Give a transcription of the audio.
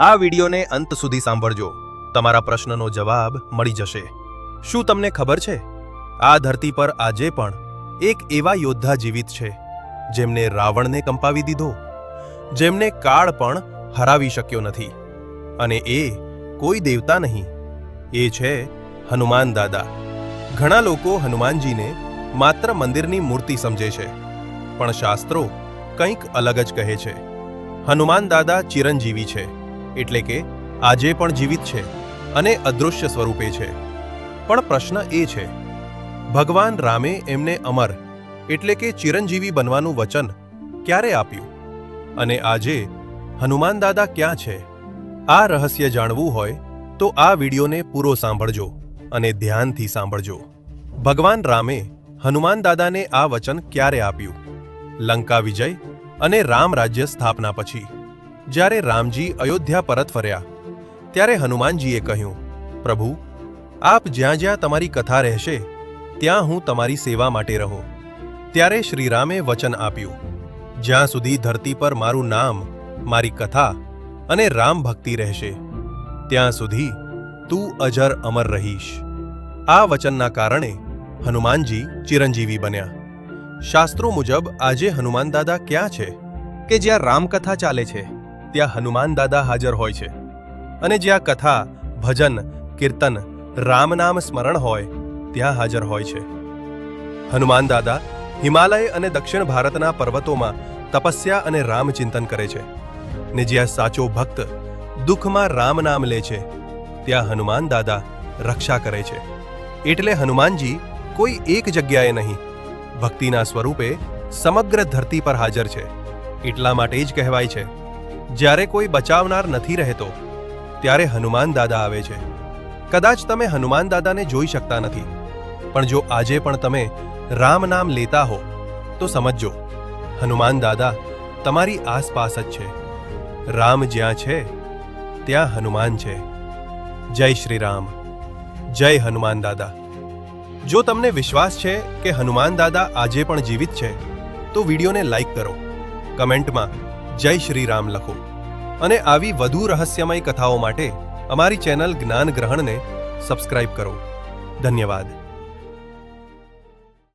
આ વિડીયોને અંત સુધી સાંભળજો. તમારા પ્રશ્નનો જવાબ મળી જશે. શું તમને ખબર છે? આ ધરતી પર આજે પણ એક એવા યોદ્ધા જીવિત છે, જેમને રાવણને કંપાવી દીધો, જેમને કાળ પણ હરાવી શક્યો નથી. અને એ કોઈ દેવતા નહીં. એ છે હનુમાન દાદા. ઘણા લોકો હનુમાનજીને માત્ર મંદિરની મૂર્તિ સમજે છે, પણ શાસ્ત્રો કંઈક અલગ જ કહે છે. હનુમાન દાદા ચિરંજીવી છે. એટલે કે આજે પણ જીવિત છે અને અદૃશ્ય સ્વરૂપે છે. પણ પ્રશ્ન એ છે, ભગવાન રામે એમને અમર એટલે કે ચિરંજીવી બનવાનું વચન ક્યારે આપ્યું? અને આજે હનુમાન દાદા ક્યાં છે? આ રહસ્ય જાણવું હોય તો આ વિડીયોને પૂરો સાંભળજો અને ધ્યાનથી સાંભળજો. ભગવાન રામે હનુમાન દાદાને આ વચન ક્યારે આપ્યું? લંકા વિજય અને રામ રાજ્ય સ્થાપના પછી. જ્યારે રામજી અયોધ્યા પરત ફર્યા, ત્યારે હનુમાનજીએ કહ્યું, પ્રભુ, આપ જ્યાં જ્યાં તમારી કથા રહેશે, ત્યાં હું તમારી સેવા માટે રહું. ત્યારે શ્રીરામે વચન આપ્યું, જ્યાં સુધી ધરતી પર મારું નામ, મારી કથા અને રામ ભક્તિ રહેશે, ત્યાં સુધી તું અજર અમર રહીશ. આ વચનના કારણે હનુમાનજી ચિરંજીવી બન્યા. શાસ્ત્રો મુજબ આજે હનુમાન દાદા ક્યાં છે કે જ્યાં રામકથા ચાલે છે? ત્યાં હનુમાન દાદા હાજર હોય છે. અને જ્યાં કથા, ભજન, કીર્તન, રામ નામ સ્મરણ હોય, ત્યાં હાજર હોય છે. હનુમાન દાદા હિમાલય અને દક્ષિણ ભારતના પર્વતોમાં તપસ્યા અને રામચિંતન કરે છે. ને જ્યાં સાચો ભક્ત દુઃખમાં રામ નામ લે છે, ત્યાં હનુમાન દાદા રક્ષા કરે છે. એટલે હનુમાનજી કોઈ એક જગ્યાએ નહીં, ભક્તિના સ્વરૂપે સમગ્ર ધરતી પર હાજર છે. એટલા માટે જ કહેવાય છે જ્યારે કોઈ બચાવનાર નથી રહેતો, ત્યારે હનુમાન દાદા આવે છે. કદાચ તમે હનુમાન દાદાને જોઈ શકતા નથી, પણ જો આજે પણ તમે રામ નામ લેતા હો, તો સમજજો, હનુમાન દાદા તમારી આસપાસ જ છે. રામ જ્યાં છે, ત્યાં હનુમાન છે. જય શ્રી રામ જય હનુમાન દાદા. જો તમને વિશ્વાસ છે કે હનુમાન દાદા આજે પણ જીવિત છે, તો વિડીયોને લાઈક કરો. કમેન્ટમાં જય શ્રી રામ લખો. અને આવી વધુ રહસ્યમય કથાઓ માટે અમારી ચેનલ જ્ઞાન ગ્રહણને સબસ્ક્રાઇબ કરો. ધન્યવાદ.